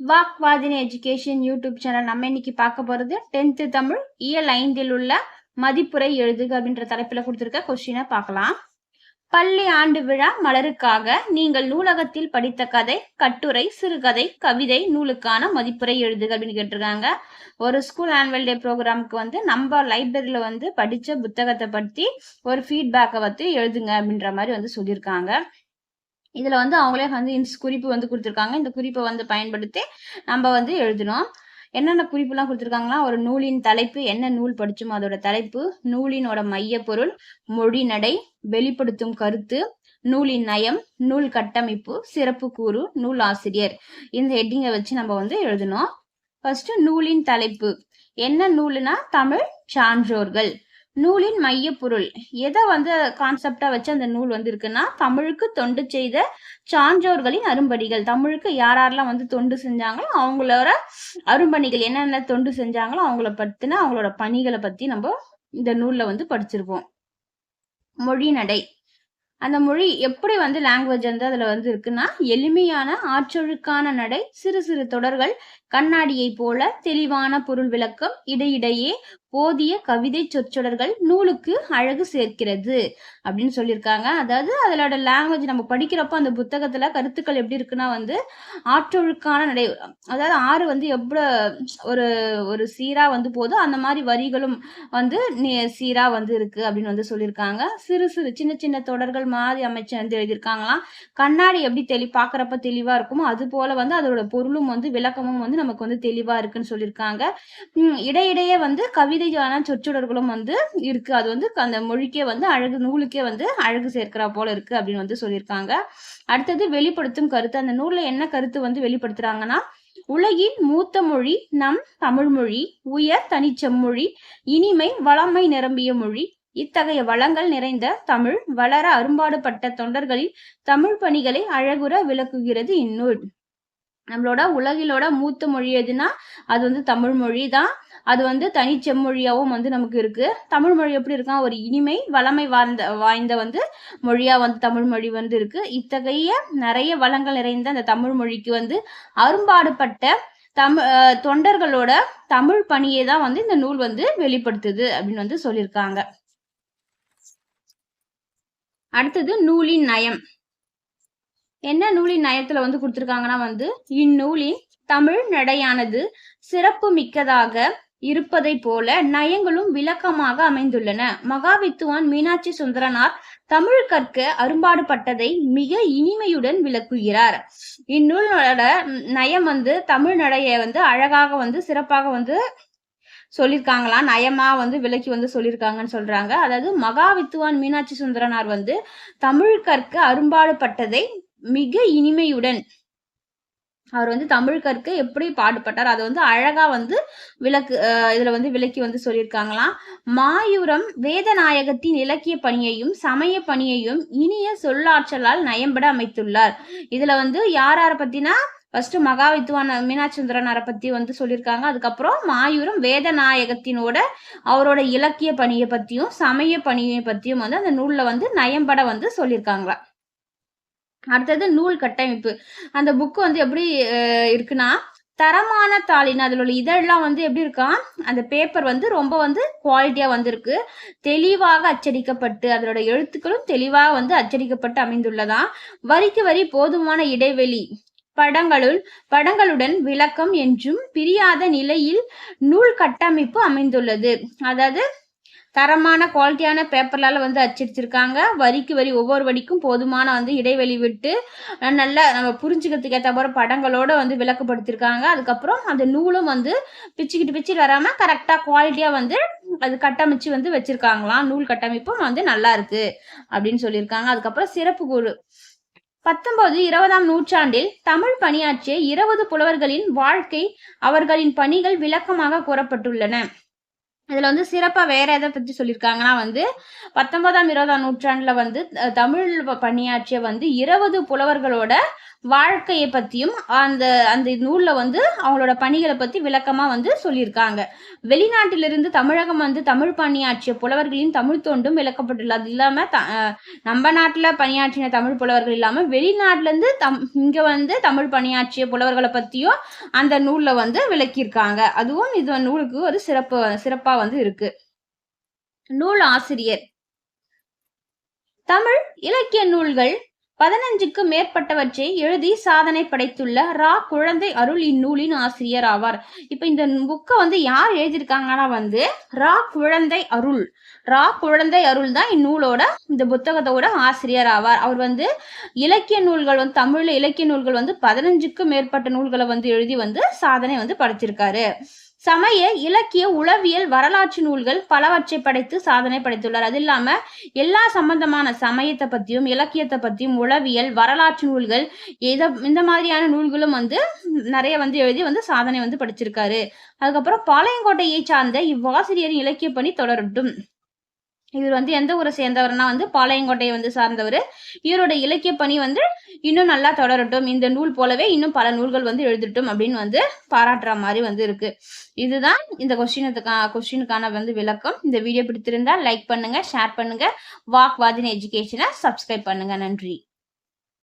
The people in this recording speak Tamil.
வாக்வாதினி எஜுகேஷன் யூடியூப் சேனல் நம்ம இன்னைக்கு பார்க்க போறது டென்த்து தமிழ் இயல் ஐந்தில் உள்ள மதிப்புரை எழுதுக அப்படின்ற தலைப்புல கொடுத்துருக்க கொஸ்டினை பார்க்கலாம். பள்ளி ஆண்டு விழா மலருக்காக நீங்கள் நூலகத்தில் படித்த கதை கட்டுரை சிறுகதை கவிதை நூலுக்கான மதிப்புரை எழுதுக அப்படின்னு கேட்டிருக்காங்க. ஒரு ஸ்கூல் ஆனுவல் டே ப்ரோக்ராமுக்கு வந்து நம்ம லைப்ரரியில வந்து படிச்ச புத்தகத்தை பற்றி ஒரு ஃபீட்பேக்கை வந்து எழுதுங்க அப்படின்ற மாதிரி வந்து சொல்லியிருக்காங்க. இதில் வந்து அவங்களே வந்து இன்ஸ் குறிப்பு வந்து கொடுத்துருக்காங்க. இந்த குறிப்பை வந்து பயன்படுத்தி நம்ம வந்து எழுதணும். என்னென்ன குறிப்புலாம் கொடுத்துருக்காங்கன்னா ஒரு நூலின் தலைப்பு என்ன நூல் படிச்சோமோ அதோட தலைப்பு நூலினோட மையப்பொருள் மொழி நடை வெளிப்படுத்தும் கருத்து நூலின் நயம் நூல் கட்டமைப்பு சிறப்பு கூறு நூல் ஆசிரியர். இந்த ஹெட்டிங்கை வச்சு நம்ம வந்து எழுதணும். ஃபர்ஸ்ட் நூலின் தலைப்பு. என்ன நூலுனா தமிழ் சான்றோர்கள். நூலின் மையப்பொருள். பொருள் எதை வந்து கான்செப்டா வச்சு அந்த நூல் வந்து இருக்குன்னா தமிழுக்கு தொண்டு செய்த சான்றோர்களின் அரும்பணிகள் தமிழுக்கு யார் யாரெல்லாம் வந்து தொண்டு செஞ்சாங்களோ அவங்களோட அரும்பணிகள் என்னென்ன தொண்டு செஞ்சாங்களோ அவங்கள பத்தின அவங்களோட பணிகளை பத்தி நம்ம இந்த நூல்ல வந்து படிச்சிருப்போம். மொழி நடை. அந்த மொழி எப்படி வந்து லாங்குவேஜ் வந்து அதுல வந்து இருக்குன்னா எளிமையான ஆற்றொழுக்கான நடை சிறு சிறு தொடர்கள் கண்ணாடியை போல தெளிவான பொருள் விளக்கம் இடையிடையே போதிய கவிதை சொற்றொடர்கள் நூலுக்கு அழகு சேர்க்கிறது அப்படின்னு சொல்லியிருக்காங்க. அதாவது அதோட லாங்குவேஜ் நம்ம படிக்கிறப்போ அந்த புத்தகத்தில் கருத்துக்கள் எப்படி இருக்குன்னா வந்து ஆற்றொழுக்கான நடை அதாவது ஆறு வந்து எவ்வளோ ஒரு ஒரு சீராக வந்து போதும் அந்த மாதிரி வரிகளும் வந்து சீராக வந்து இருக்கு அப்படின்னு வந்து சொல்லியிருக்காங்க. சிறு சிறு சின்ன சின்ன தொடர்கள் மாதிரி அமைச்சு வந்து எழுதியிருக்காங்களாம். கண்ணாடி எப்படி தெளி பார்க்குறப்ப தெளிவாக இருக்குமோ அது போல் வந்து அதோட பொருளும் வந்து விளக்கமும் வந்து நமக்கு வந்து தெளிவா இருக்குன்னு சொல்லியிருக்காங்க. இடையிடையே வந்து கவிதையான சொற்றொடர்களும் வந்து இருக்கு. அது வந்து அந்த மொழிக்கே வந்து அழகு நூலுக்கே வந்து அழகு சேர்க்கிறா போல இருக்கு அப்படின்னு வந்து சொல்லியிருக்காங்க. அடுத்தது வெளிப்படுத்தும் கருத்து. அந்த நூல்ல என்ன கருத்து வந்து வெளிப்படுத்துறாங்கன்னா உலகின் மூத்த மொழி நம் தமிழ் மொழி உயர் தனிச்செம்மொழி இனிமை வளமை நிரம்பிய மொழி இத்தகைய வளங்கள் நிறைந்த தமிழ் வளர அரும்பாடுபட்ட தொண்டர்களின் தமிழ் பணிகளை அழகுற விளக்குகிறது இந்நூல். நம்மளோட உலகிலோட மூத்த மொழி எதுனா அது வந்து தமிழ் மொழி தான். அது வந்து தனி செம்மொழியாகவும் வந்து நமக்கு இருக்கு. தமிழ் மொழி எப்படி இருக்கா ஒரு இனிமை வளமை வாழ்ந்த வாய்ந்த வந்து மொழியா வந்து தமிழ் மொழி வந்து இருக்கு. இத்தகைய நிறைய வளங்கள் நிறைந்த அந்த தமிழ் மொழிக்கு வந்து அரும்பாடுபட்ட தமிழ் தொண்டர்களோட தமிழ் பணியை தான் வந்து இந்த நூல் வந்து வெளிப்படுத்துது அப்படின்னு வந்து சொல்லியிருக்காங்க. அடுத்தது நூலின் நயம். என்ன நூலின் நயத்துல வந்து கொடுத்துருக்காங்கன்னா வந்து இந்நூலின் தமிழ் நடையானது சிறப்பு மிக்கதாக இருப்பதை போல நயங்களும் விளக்கமாக அமைந்துள்ளன. மகாவித்துவான் மீனாட்சி சுந்தரனார் தமிழ் கற்க அரும்பாடுபட்டதை மிக இனிமையுடன் விளக்குகிறார். இந்நூலோட நயம் வந்து தமிழ் நடைய வந்து அழகாக வந்து சிறப்பாக வந்து சொல்லியிருக்காங்களாம் நயமா வந்து விலக்கி வந்து சொல்லியிருக்காங்கன்னு சொல்றாங்க. அதாவது மகாவித்துவான் மீனாட்சி சுந்தரனார் வந்து தமிழ் கற்க அரும்பாடுபட்டதை மிக இனிமையுடன் அவர் வந்து தமிழ் கற்க எப்படி பாடுபட்டார். அதை வந்து அழகா வந்து விளக்கு இதுல வந்து விளக்கி வந்து சொல்லியிருக்காங்களாம். மாயூரம் வேதநாயகத்தின் இலக்கிய பணியையும் சமய பணியையும் இனிய சொல்லாற்றலால் நயம்பட அமைத்துள்ளார். இதுல வந்து யார் யாரை பத்தினா ஃபர்ஸ்ட் மகாவித்துவான மீனாட்சி சுந்தரனாரை பத்தி வந்து சொல்லியிருக்காங்க. அதுக்கப்புறம் மாயூரம் வேதநாயகத்தினோட அவரோட இலக்கிய பணியை பத்தியும் சமய பணியை பத்தியும் வந்து அந்த நூல்ல வந்து நயம்பட வந்து சொல்லியிருக்காங்களா அடுத்தது நூல் கட்டமைப்பு. அந்த புக்கு வந்து எப்படி இருக்குன்னா தரமான தாளின் அதில் உள்ள இதழெல்லாம் வந்து எப்படி இருக்கா அந்த பேப்பர் வந்து ரொம்ப வந்து குவாலிட்டியாக வந்திருக்கு. தெளிவாக அச்சடிக்கப்பட்டு அதனோட எழுத்துக்களும் தெளிவாக வந்து அச்சடிக்கப்பட்டு அமைந்துள்ளதாம் வரிக்கு வரி போதுமான இடைவெளி படங்களுள் படங்களுடன் விளக்கம் என்றும் பிரியாத நிலையில் நூல் கட்டமைப்பு அமைந்துள்ளது. அதாவது தரமான குவாலிட்டியான பேப்பர்லால் வந்து அச்சடிச்சிருக்காங்க வரிக்கு வரி ஒவ்வொரு வரிக்கும் போதுமான வந்து இடைவெளி விட்டு நல்லா நல்ல நம்ம புரிஞ்சுக்கிறதுக்கு ஏற்ற மாதிரி படங்களோடு வந்து விளக்கப்படுத்தியிருக்காங்க அதுக்கப்புறம் அந்த நூலும் வந்து பிச்சுக்கிட்டு பிச்சுட்டு வராமல் கரெக்டாக குவாலிட்டியாக வந்து அது கட்டமைச்சு வந்து வச்சுருக்காங்களாம். நூல் கட்டமைப்பும் வந்து நல்லா இருக்கு அப்படின்னு சொல்லியிருக்காங்க. அதுக்கப்புறம் சிறப்பு குழு. பத்தொன்பது இருபதாம் நூற்றாண்டில் தமிழ் பணியாற்றிய இருபது புலவர்களின் வாழ்க்கை அவர்களின் பணிகள் விளக்கமாக கூறப்பட்டுள்ளன. இதில் வந்து சிறப்பாக வேற எதை பற்றி சொல்லியிருக்காங்கன்னா வந்து பத்தொன்பதாம் இருபதாம் நூற்றாண்டில் வந்து தமிழ் பணியாற்றிய வந்து இருபது புலவர்களோட வாழ்க்கையை பற்றியும் அந்த அந்த நூலில் வந்து அவங்களோட பணிகளை பற்றி விளக்கமாக வந்து சொல்லியிருக்காங்க. வெளிநாட்டிலிருந்து தமிழகம் வந்து தமிழ் பணியாற்றிய புலவர்களின் தமிழ் தொண்டும் விளக்கப்பட்டுள்ளது. அது இல்லாமல் த- நம்ம நாட்டில் பணியாற்றின தமிழ் புலவர்கள் இல்லாமல் வெளிநாட்டிலேருந்து தம் இங்கே வந்து தமிழ் பணியாற்றிய புலவர்களை பற்றியும் அந்த நூலில் வந்து விளக்கியிருக்காங்க. அதுவும் இது நூலுக்கு ஒரு சிறப்பு சிறப்பாக வந்து இருக்கு. நூல் ஆசிரியர். தமிழ் இலக்கிய நூல்கள் பதினஞ்சுக்கு மேற்பட்டவற்றை எழுதி சாதனை படைத்துள்ள ரா குழந்தை அருள் இந்நூலின் ஆசிரியர் ஆவார். இப்ப இந்த புக்கை வந்து யார் எழுதியிருக்காங்கன்னா வந்து ரா குழந்தை அருள். ரா குழந்தை அருள் தான் இந்நூலோட இந்த புத்தகத்தோட ஆசிரியர் ஆவார். அவர் வந்து இலக்கிய நூல்கள் வந்து தமிழ்ல இலக்கிய நூல்கள் வந்து பதினஞ்சுக்கும் மேற்பட்ட நூல்களை வந்து எழுதி வந்து சாதனை வந்து படைச்சிருக்காரு. சமய இலக்கிய உளவியல் வரலாற்று நூல்கள் பலவற்றை படைத்து சாதனை படைத்துள்ளார். அது இல்லாம எல்லா சம்பந்தமான சமயத்தை பத்தியும் இலக்கியத்தை பத்தியும் உளவியல் வரலாற்று நூல்கள் இத இந்த மாதிரியான நூல்களும் வந்து நிறைய வந்து எழுதி வந்து சாதனை வந்து படிச்சிருக்காரு. அதுக்கப்புறம் பாளையங்கோட்டையை சார்ந்த இவ்வாசிரியரின் இலக்கிய பணி தொடரட்டும். இவர் வந்து எந்த ஊரை சேர்ந்தவர்னா வந்து பாளையங்கோட்டையை வந்து சார்ந்தவர். இவரோட இலக்கிய பணி வந்து இன்னும் நல்லா தொடரட்டும். இந்த நூல் போலவே இன்னும் பல நூல்கள் வந்து எழுதட்டும் அப்படின்னு வந்து பாராட்டுற மாதிரி வந்து இருக்கு. இதுதான் இந்த கொஸ்டினுக்கான கொஸ்டினுக்கான வந்து விளக்கம். இந்த வீடியோ பிடித்திருந்தா லைக் பண்ணுங்க ஷேர் பண்ணுங்க. வாக் வாதின் எஜுகேஷனை சப்ஸ்கிரைப் பண்ணுங்க. நன்றி.